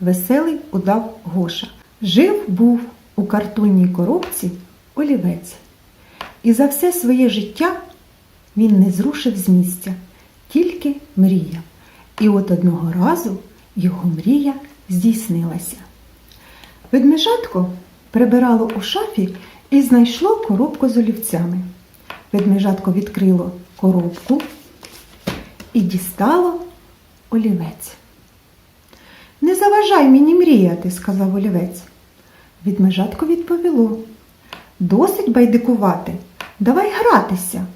Веселий удав Гоша. Жив був у картонній коробці олівець. І за все своє життя він не зрушив з місця, тільки мріяв. І от одного разу його мрія здійснилася. Ведмежатко прибирало у шафі і знайшло коробку з олівцями. Ведмежатко відкрило коробку і дістало олівець. Заважай мені мріяти, сказав олівець. Ведмежатко відповіло. Досить байдикувати, давай гратися.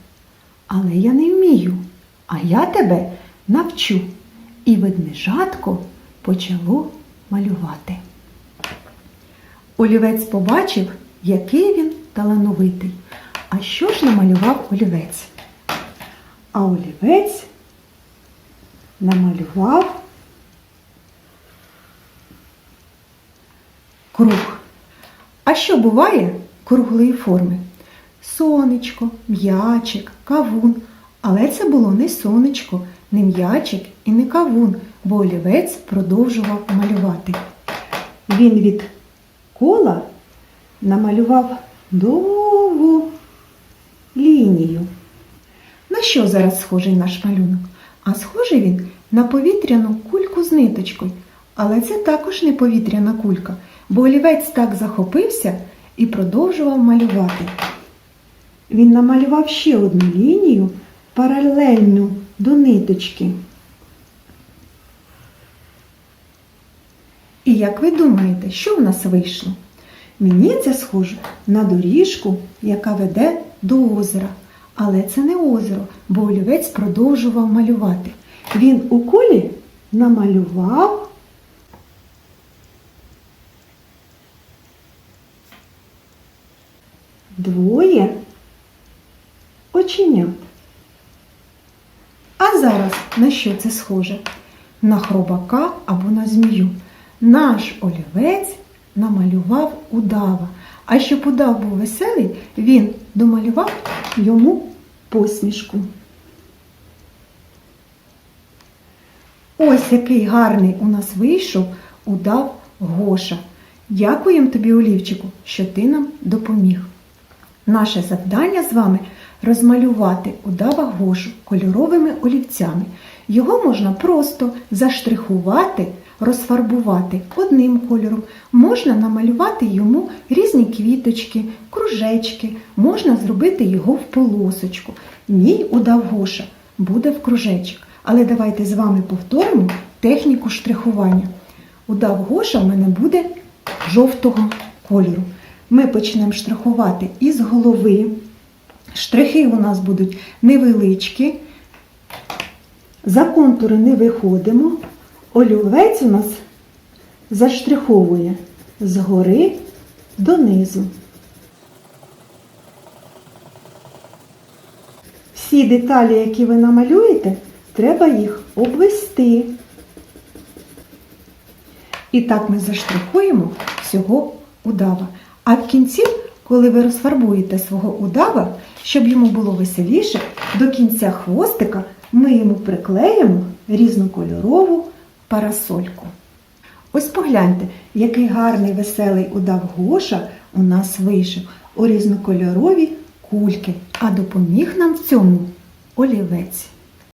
Але я не вмію, а я тебе навчу. І ведмежатко почало малювати. Олівець побачив, який він талановитий. А що ж намалював олівець? А олівець намалював круг. А що буває круглої форми? Сонечко, м'ячик, кавун. Але це було не сонечко, не м'ячик і не кавун, бо олівець продовжував малювати. Він від кола намалював довгу лінію. На що зараз схожий наш малюнок? А схожий він на повітряну кульку з ниточкою. Але це також не повітряна кулька, бо олівець так захопився і продовжував малювати. Він намалював ще одну лінію паралельну до ниточки. І як ви думаєте, що в нас вийшло? Мені це схоже на доріжку, яка веде до озера. Але це не озеро, бо олівець продовжував малювати. Він у колі намалював двоє оченят. А зараз на що це схоже? На хробака або на змію. Наш олівець намалював удава. А щоб удав був веселий, він домалював йому посмішку. Ось який гарний у нас вийшов удав Гоша. Дякуємо тобі, Олівчику, що ти нам допоміг. Наше завдання з вами розмалювати удава Гошу кольоровими олівцями. Його можна просто заштрихувати, розфарбувати одним кольором, можна намалювати йому різні квіточки, кружечки, можна зробити його в полосочку. Мій удав Гоша буде в кружечок. Але давайте з вами повторимо техніку штрихування. Удав Гоша в мене буде жовтого кольору. Ми почнемо штрихувати із голови. Штрихи у нас будуть невеличкі. За контури не виходимо. Олівець у нас заштриховує згори донизу. Всі деталі, які ви намалюєте, треба їх обвести. І так ми заштрихуємо всього удава. А в кінці, коли ви розфарбуєте свого удава, щоб йому було веселіше, до кінця хвостика ми йому приклеїмо різнокольорову парасольку. Ось погляньте, який гарний веселий удав Гоша у нас вийшов у різнокольорові кульки, а допоміг нам в цьому олівець.